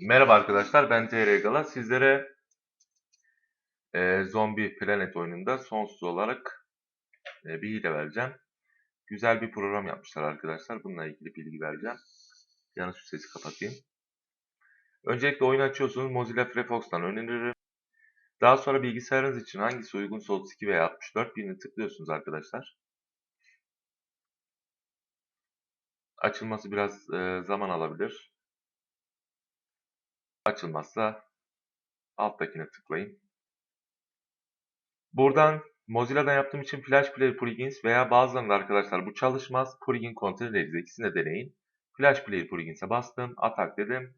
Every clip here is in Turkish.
Merhaba arkadaşlar, ben TR Gala. Sizlere e, Zombie Planet oyununda sonsuz olarak e, bir hile vereceğim. Güzel bir program yapmışlar arkadaşlar. Bununla ilgili bilgi vereceğim. Yanı şu sesi kapatayım. Öncelikle oyunu açıyorsunuz. Mozilla Firefox'tan öneririm. Daha sonra bilgisayarınız için hangisi uygunsa 32 veya 64 birini tıklıyorsunuz arkadaşlar. Açılması biraz e, zaman alabilir. Açılmazsa alttakine tıklayın. Buradan Mozilla'dan yaptığım için Flash Player Plugins veya bazılarında arkadaşlar bu çalışmaz. Plugin kontrol ederiz. İkisini de deneyin. Flash Player Plugins'e bastım. Atak dedim.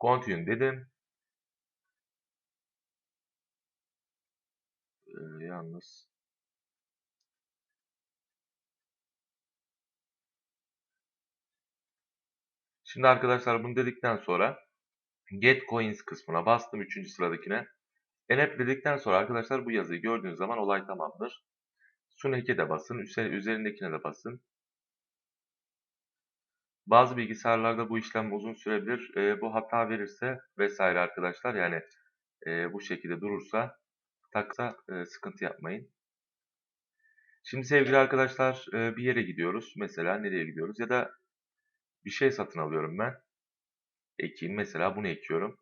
Continue dedim. Ee, yalnız Şimdi arkadaşlar bunu dedikten sonra Get Coins kısmına bastım 3. sıradakine. Enap dedikten sonra arkadaşlar bu yazıyı gördüğünüz zaman olay tamamdır. Sunek'e de basın, üzerindekine de basın. Bazı bilgisayarlarda bu işlem uzun sürebilir. E, bu hata verirse vesaire arkadaşlar yani e, bu şekilde durursa taksa e, sıkıntı yapmayın. Şimdi sevgili arkadaşlar e, bir yere gidiyoruz. Mesela nereye gidiyoruz? Ya da bir şey satın alıyorum ben. Ekeyim. Mesela bunu ekiyorum.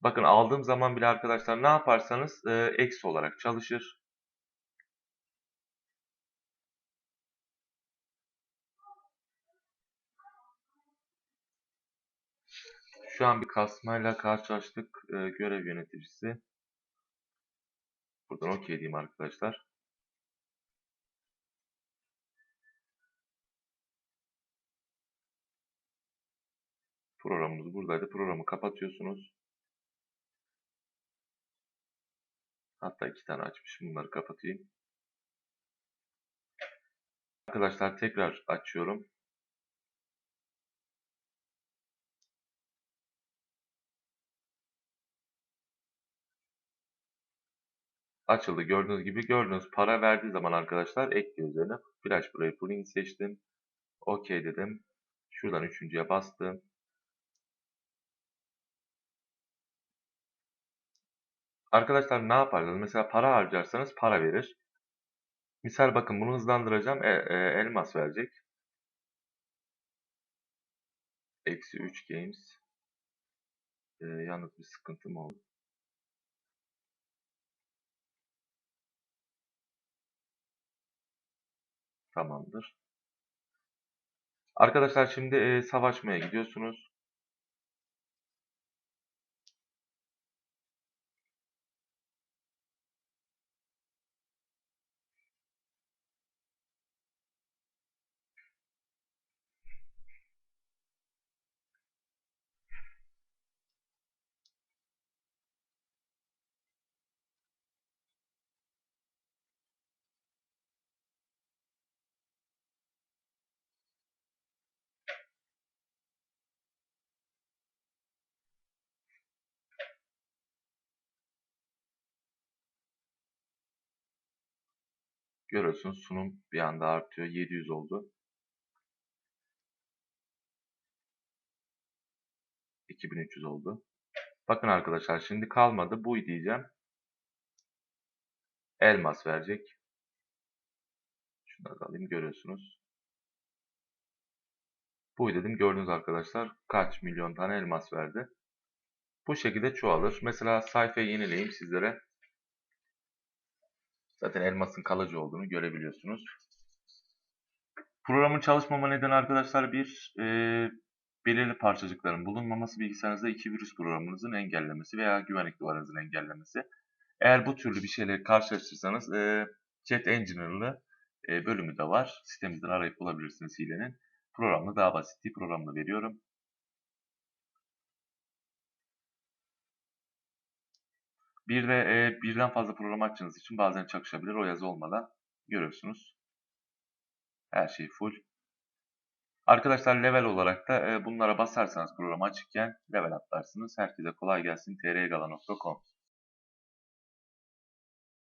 Bakın aldığım zaman bile arkadaşlar ne yaparsanız e, eksi olarak çalışır. Şu an bir kasmayla karşılaştık. E, görev yöneticisi. Buradan OK diyeyim arkadaşlar. Programımız buradaydı. Programı kapatıyorsunuz. Hatta iki tane açmışım. Bunları kapatayım. Arkadaşlar tekrar açıyorum. Açıldı. Gördüğünüz gibi gördüğünüz para verdiği zaman arkadaşlar ekle üzerine Flash Player Pooling seçtim. OK dedim. Şuradan üçüncüye bastım. Arkadaşlar ne yaparsınız? Mesela para harcarsanız para verir. Misal bakın bunu hızlandıracağım. E, e, elmas verecek. Eksi 3 games. E, yalnız bir sıkıntım oldu. Tamamdır. Arkadaşlar şimdi e, savaşmaya gidiyorsunuz. Görüyorsunuz sunum bir anda artıyor. 700 oldu. 2300 oldu. Bakın arkadaşlar şimdi kalmadı. Bu diyeceğim. Elmas verecek. Şunları alayım görüyorsunuz. Bu dedim gördünüz arkadaşlar kaç milyon tane elmas verdi. Bu şekilde çoğalır. Mesela sayfayı yenileyim sizlere. Zaten elmasın kalıcı olduğunu görebiliyorsunuz. Programın çalışmama nedeni arkadaşlar bir e, belirli parçacıkların bulunmaması bilgisayarınızda iki virüs programınızın engellemesi veya güvenlik duvarınızın engellemesi. Eğer bu türlü bir şeyle karşılaştırırsanız e, Chat Engineer'lı e, bölümü de var. Sitemizden arayıp bulabilirsiniz hilenin. Programı daha basit bir programla veriyorum. Bir de e, birden fazla program açtığınız için bazen çakışabilir o yazı olmadan görüyorsunuz. Her şey full. Arkadaşlar level olarak da e, bunlara basarsanız programı açıkken level atlarsınız. Herkese kolay gelsin. trgala.com